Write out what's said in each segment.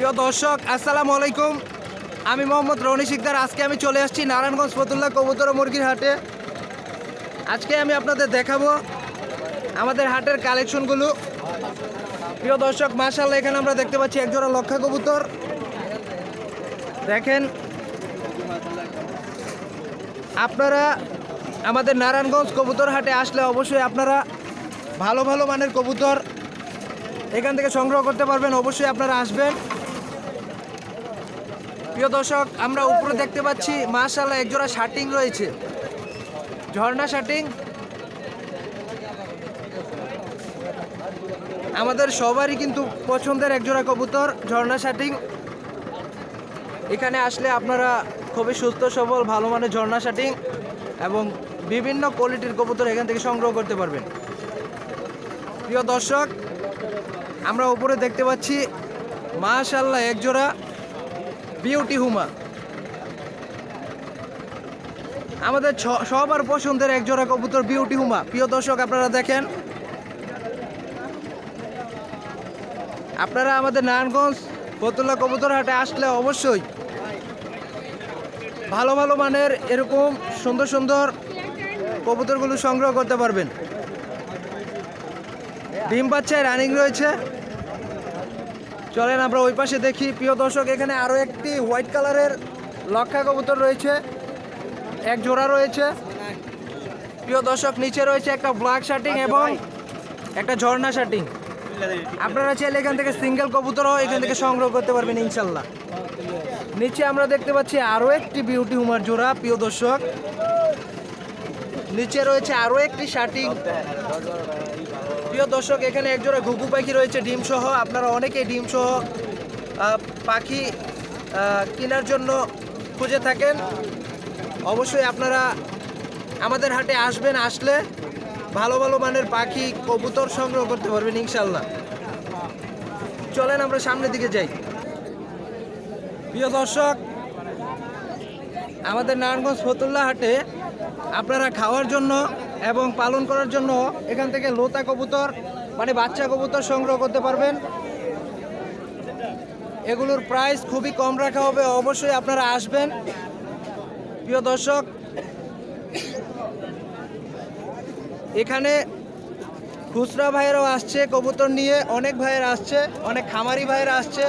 প্রিয় দর্শক, আসসালামু আলাইকুম। আমি মোহাম্মদ রনি শিকদার। আজকে আমি চলে আসছি নারায়ণগঞ্জ ফতুল্লা কবুতর মুরগির হাটে। আজকে আমি আপনাদের দেখাবো আমাদের হাটের কালেকশনগুলো। প্রিয় দর্শক মাশাল্লাহ এখানে আমরা দেখতে পাচ্ছি একজোড়া লক্ষা কবুতর। দেখেন, আপনারা আমাদের নারায়ণগঞ্জ কবুতর হাটে আসলে অবশ্যই আপনারা ভালো ভালো মানের কবুতর এখান থেকে সংগ্রহ করতে পারবেন। অবশ্যই আপনারা আসবেন। প্রিয় দর্শক, আমরা উপরে দেখতে পাচ্ছি মাশাল্লাহ একজোড়া শার্টিং রয়েছে। ঝর্ণা শার্টিং। আমাদের সবারই কিন্তু পছন্দের একজোড়া কবুতর, ঝর্ণা শার্টিং। এখানে আসলে আপনারা খুবই সুস্থ, সবল, ভালো মানের ঝর্ণা শার্টিং এবং বিভিন্ন কোয়ালিটির কবুতর এখান থেকে সংগ্রহ করতে পারবেন। প্রিয় দর্শক, আমরা উপরে দেখতে পাচ্ছি মাশাল্লাহ একজোড়া বিউটি হুমা। আমাদের সবার পছন্দের একজোড়া কবুতর বিউটি হুমা। প্রিয় দর্শক, আপনারা দেখেন। আপনারা আমাদের নারায়ণগঞ্জ ফতুল্লা কবুতর হাটে আসলে অবশ্যই ভালো ভালো মানের এরকম সুন্দর সুন্দর কবুতরগুলো সংগ্রহ করতে পারবেন। ডিম বাচ্চায় রানিং রয়েছে। চলেন আমরা ওই পাশে দেখি। প্রিয় দর্শক এখানে আরও একটি হোয়াইট কালারের লক্ষা কবুতর রয়েছে। এক জোড়া রয়েছে। প্রিয় দর্শক নিচে রয়েছে একটা ব্ল্যাক শার্টিং এবং একটা ঝর্ণা শার্টিং আপনারা চাইলে এখান থেকে সিঙ্গেল কবুতরও এখান থেকে সংগ্রহ করতে পারবেন ইনশাল্লাহ। নিচে আমরা দেখতে পাচ্ছি আরও একটি বিউটি হুমার জোড়া প্রিয় দর্শক। নিচে রয়েছে আরও একটি শার্টিং প্রিয় দর্শক, এখানে একজোড়া ঘুঘু পাখি রয়েছে, ডিম সহ। আপনারা অনেকেই ডিম সহ পাখি কেনার জন্য খুঁজে থাকেন। অবশ্যই আপনারা আমাদের হাটে আসবেন, আসলে ভালো ভালো মানের পাখি, কবুতর সংগ্রহ করতে পারবেন ইনশাল্লাহ চলেন আমরা সামনের দিকে যাই। প্রিয় দর্শক, আমাদের নারায়ণগঞ্জ ফতুল্লা হাটে আপনারা খাওয়ার জন্য এবং পালন করার জন্য এখান থেকে লোতা কবুতর মানে বাচ্চা কবুতর সংগ্রহ করতে পারবেন। এগুলোর প্রাইস খুবই কম রাখা হবে, অবশ্যই আপনারা আসবেন। প্রিয় দর্শক, এখানে খুচরা ভাইয়েরাও আসছে, কবুতর নিয়ে অনেক ভাইয়ের আসছে, অনেক খামারি ভাইয়ের আসছে।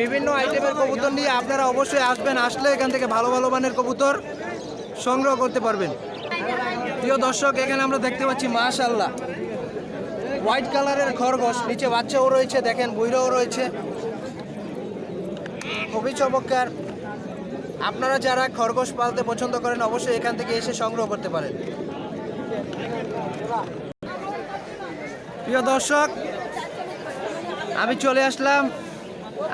বিভিন্ন আইটেমের কবুতর নিয়ে আপনারা অবশ্যই আসবেন, আসলে এখান থেকে ভালো ভালো মানের কবুতর সংগ্রহ করতে পারবেন। প্রিয় দর্শক, এখানে আমরা দেখতে পাচ্ছি মাশাল্লাহ হোয়াইট কালারের খরগোশ, নিচে বাচ্চাও রয়েছে, দেখেন বইরাও রয়েছে। খুবই চমৎকার। আপনারা যারা খরগোশ পালতে পছন্দ করেন, অবশ্যই এখান থেকে এসে সংগ্রহ করতে পারেন। প্রিয় দর্শক, আমি চলে আসলাম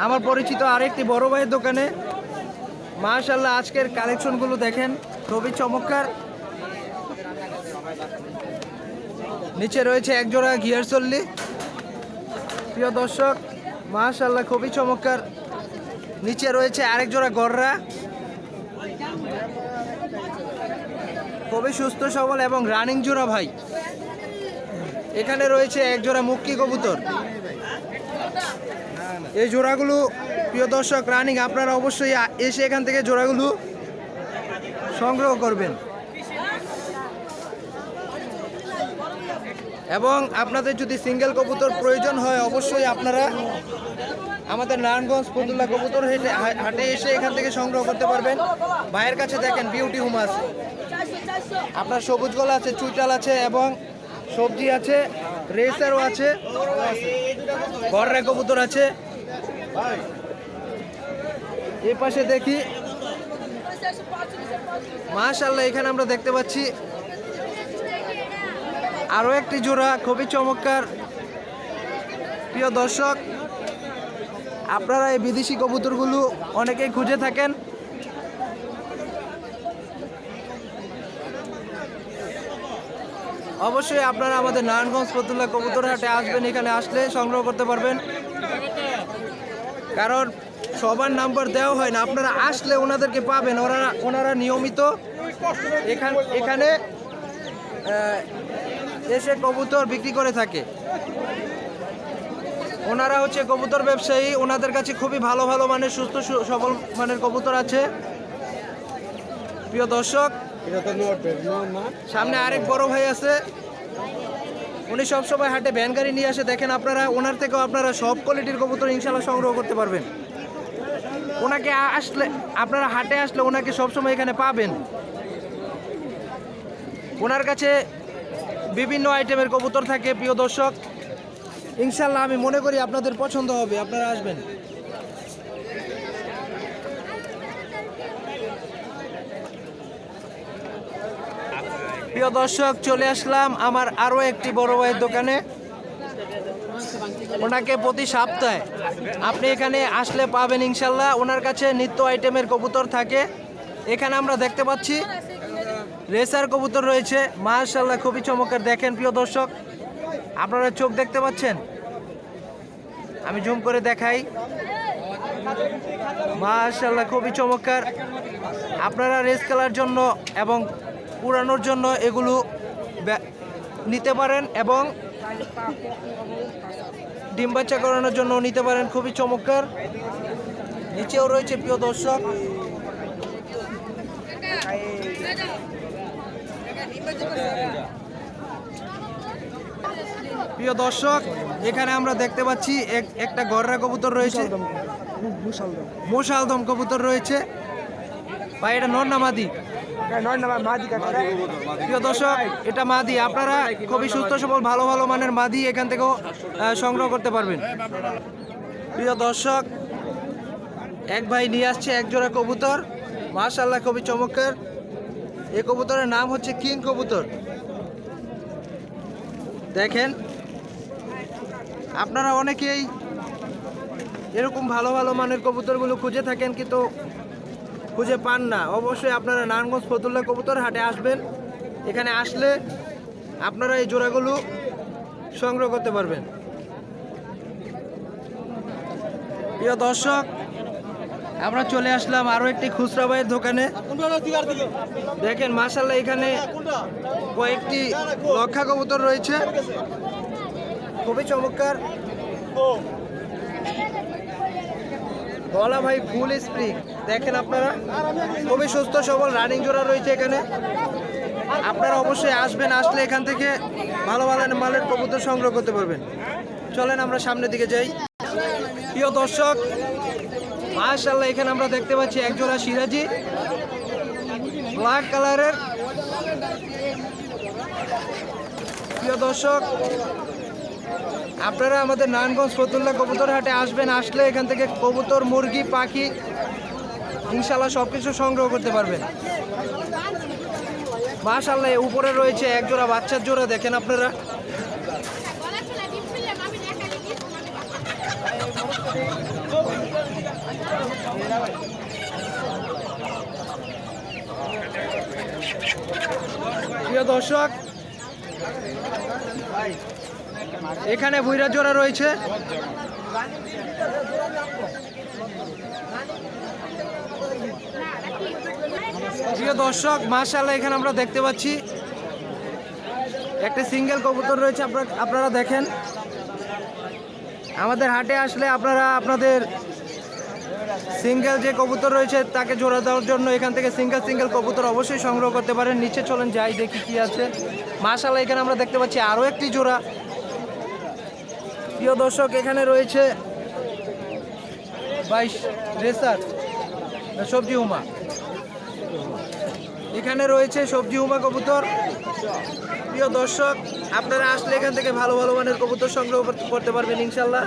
আমার পরিচিত আরেকটি বড় ভাইয়ের দোকানে। মাশাল্লাহ আজকের কালেকশনগুলো দেখেন, খুবই চমৎকার। নিচে রয়েছে একজোড়া গিয়ার চল্লি। প্রিয় দর্শক মাশাল্লাহ খুবই চমৎকার। নিচে রয়েছে আরেক জোড়া গররা। খুবই সুস্থ, সবল এবং রানিং জোড়া ভাই। এখানে রয়েছে এক জোড়া মুক্কি কবুতর। এই জোড়াগুলো, প্রিয় দর্শক রানিং আপনারা অবশ্যই এসে এখান থেকে জোড়াগুলো সংগ্রহ করবেন। এবং আপনাদের যদি সিঙ্গেল কবুতর প্রয়োজন হয়, অবশ্যই আপনারা আমাদের নারায়ণগঞ্জ ফতুল্লা কবুতর হেঁটে হাটে এসে এখান থেকে সংগ্রহ করতে পারবেন। ভাইয়ের কাছে দেখেন বিউটি হুম আছে। আপনার সবুজ গলা আছে, চুইটাল আছে এবং সবজি আছে, রেসারও আছে গররা কবুতর আছে। এই পাশে দেখি। মাশাল্লাহ এখানে আমরা দেখতে পাচ্ছি আরও একটি জোড়া, খুবই চমৎকার। প্রিয় দর্শক, আপনারা এই বিদেশি কবুতরগুলো অনেকেই খুঁজে থাকেন। অবশ্যই আপনারা আমাদের নারায়ণগঞ্জ ফতুল্লা কবুতর হাটে আসবেন, এখানে আসলে সংগ্রহ করতে পারবেন। কারণ সবার নাম্বার দেওয়া হয় না, আপনারা আসলে ওনাদেরকে পাবেন, ওনারা ওনারা নিয়মিত এখান এসে কবুতর বিক্রি করে থাকে। ওনারা হচ্ছে কবুতর ব্যবসায়ী, ওনাদের কাছে খুবই ভালো ভালো মানের, সুস্থ সবল মানের কবুতর আছে। প্রিয় দর্শক, সামনে আরেক বড় ভাই আছে। উনি সবসময় হাটে ভ্যান গাড়ি নিয়ে আসে, দেখেন আপনারা, ওনার থেকেও আপনারা সব কোয়ালিটির কবুতর ইনশাল্লাহ সংগ্রহ করতে পারবেন। ওনাকে আসলে, আপনারা হাটে আসলে ওনাকে সবসময় এখানে পাবেন। ওনার কাছে বিভিন্ন আইটেমের কবুতর থাকে, প্রিয় দর্শক। ইনশাল্লাহ আমি মনে করি আপনাদের পছন্দ হবে, আপনারা আসবেন। প্রিয় দর্শক, চলে আসলাম আমার আরও একটি বড় ভাইয়ের দোকানে। ওনাকে প্রতি সপ্তাহে আপনি এখানে আসলে পাবেন ইনশাল্লাহ। ওনার কাছে নিত্য আইটেমের কবুতর থাকে। এখানে আমরা দেখতে পাচ্ছি রেসার কবুতর রয়েছে। মাশাল্লাহ খুবই চমৎকার। দেখেন প্রিয় দর্শক, আপনারা চোখ দেখতে পাচ্ছেন? আমি জুম করে দেখাই। মাশাল্লাহ খুবই চমৎকার। আপনারা রেস খেলার জন্য এবং পুরানোর জন্য এগুলো নিতে পারেন এবং ডিম বাচ্চা করানোর জন্য নিতে পারেন। খুবই চমৎকার। নিচেও রয়েছে প্রিয় দর্শক। প্রিয় দর্শক এখানে আমরা দেখতে পাচ্ছি এক- একটা গররা কবুতর রয়েছে। মোশালদম কবুতর। রয়েছে। ভাই এটা নর না মাদি? না মাদি প্রিয় দর্শক এটা মাদি। আপনারা খুবই সুস্থ সবল ভালো ভালো মানের মাদি এখান থেকেও আহ, সংগ্রহ করতে পারবেন। প্রিয় দর্শক এক ভাই নিয়ে আসছে এক জোড়া কবুতর। মাশাল্লাহ খুবই চমৎকার। এই কবুতরের নাম হচ্ছে কিং কবুতর। দেখেন, আপনারা অনেকেই এরকম ভালো ভালো মানের কবুতরগুলো খুঁজে থাকেন কিন্তু খুঁজে পান না। অবশ্যই আপনারা নারায়ণগঞ্জ ফতুল্লা কবুতর হাটে আসবেন। এখানে আসলে আপনারা এই জোড়াগুলো সংগ্রহ করতে পারবেন। প্রিয় দর্শক আমরা চলে আসলাম আরও একটি খুচরা ভাইয়ের দোকানে। দেখেন মাসাল্লাহ এখানে কয়েকটি লক্ষা কবুতর রয়েছে। খুবই চমৎকার। গলা ভাই ফুল স্প্রিং দেখেন আপনারা, খুবই সুস্থ, সবল রানিং জোড়া রয়েছে এখানে। আপনারা অবশ্যই আসবেন, আসলে এখান থেকে ভালো ভালো মালের কবুতর সংগ্রহ করতে পারবেন। চলেন আমরা সামনের দিকে যাই। প্রিয় দর্শক মাশাল্লাহ এখানে আমরা দেখতে পাচ্ছি একজোড়া সিরাজি। ব্ল্যাক কালারের প্রিয় দর্শক, আপনারা আমাদের নারায়ণগঞ্জ ফতুল্লা কবুতর হাটে আসবেন, আসলে এখান থেকে কবুতর, মুরগি, পাখি ইনশাল্লাহ সব কিছু সংগ্রহ করতে পারবেন। মাশাল্লাহ উপরে রয়েছে এক জোড়া বাচ্চার জোড়া, দেখেন আপনারা প্রিয় দর্শক, এখানে ভুইরা জোড়া রয়েছে। দর্শক মাশাল্লাহ এখানে আমরা দেখতে পাচ্ছি একটা সিঙ্গেল কবুতর রয়েছে আপনারা দেখেন। আমাদের হাটে আসলে আপনারা আপনাদের সিঙ্গেল যে কবুতর রয়েছে তাকে জোড়া দেওয়ার জন্য এখান থেকে সিঙ্গেল সিঙ্গেল কবুতর অবশ্যই সংগ্রহ করতে পারেন। নিচে চলেন, যাই দেখি কি আছে। মাশাল্লাহ এখানে আমরা দেখতে পাচ্ছি আরও একটি জোড়া। প্রিয় দর্শক, এখানে রয়েছে বাইশ রেসার সবজি হুমা। এখানে রয়েছে সবজি হুমা কবুতর। প্রিয় দর্শক, আপনারা আসলে এখান থেকে ভালো ভালো মানের কবুতর সংগ্রহ করতে পারবেন ইনশাল্লাহ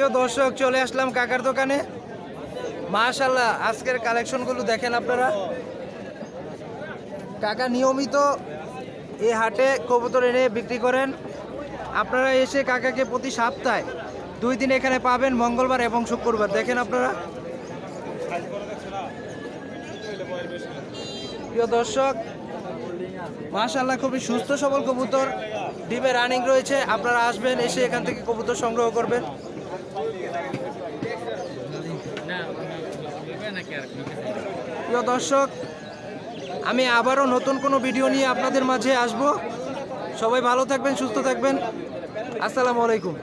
প্রিয় দর্শক, চলে আসলাম কাকার দোকানে। মাশাল্লাহ আজকের কালেকশনগুলো দেখেন আপনারা। কাকা নিয়মিত এই হাটে কবুতর এনে বিক্রি করেন। আপনারা এসে কাকাকে প্রতি সপ্তাহে দুই দিন এখানে পাবেন, মঙ্গলবার এবং শুক্রবার। দেখেন আপনারা। প্রিয় দর্শক মাশাল্লাহ খুবই সুস্থ সবল কবুতর। ডিমে রানিং রয়েছে, আপনারা আসবেন, এসে এখান থেকে কবুতর সংগ্রহ করবেন। প্রিয় দর্শক, আমি আবারও নতুন কোনো ভিডিও নিয়ে আপনাদের মাঝে আসব। সবাই ভালো থাকবেন, সুস্থ থাকবেন। আসসালামু আলাইকুম।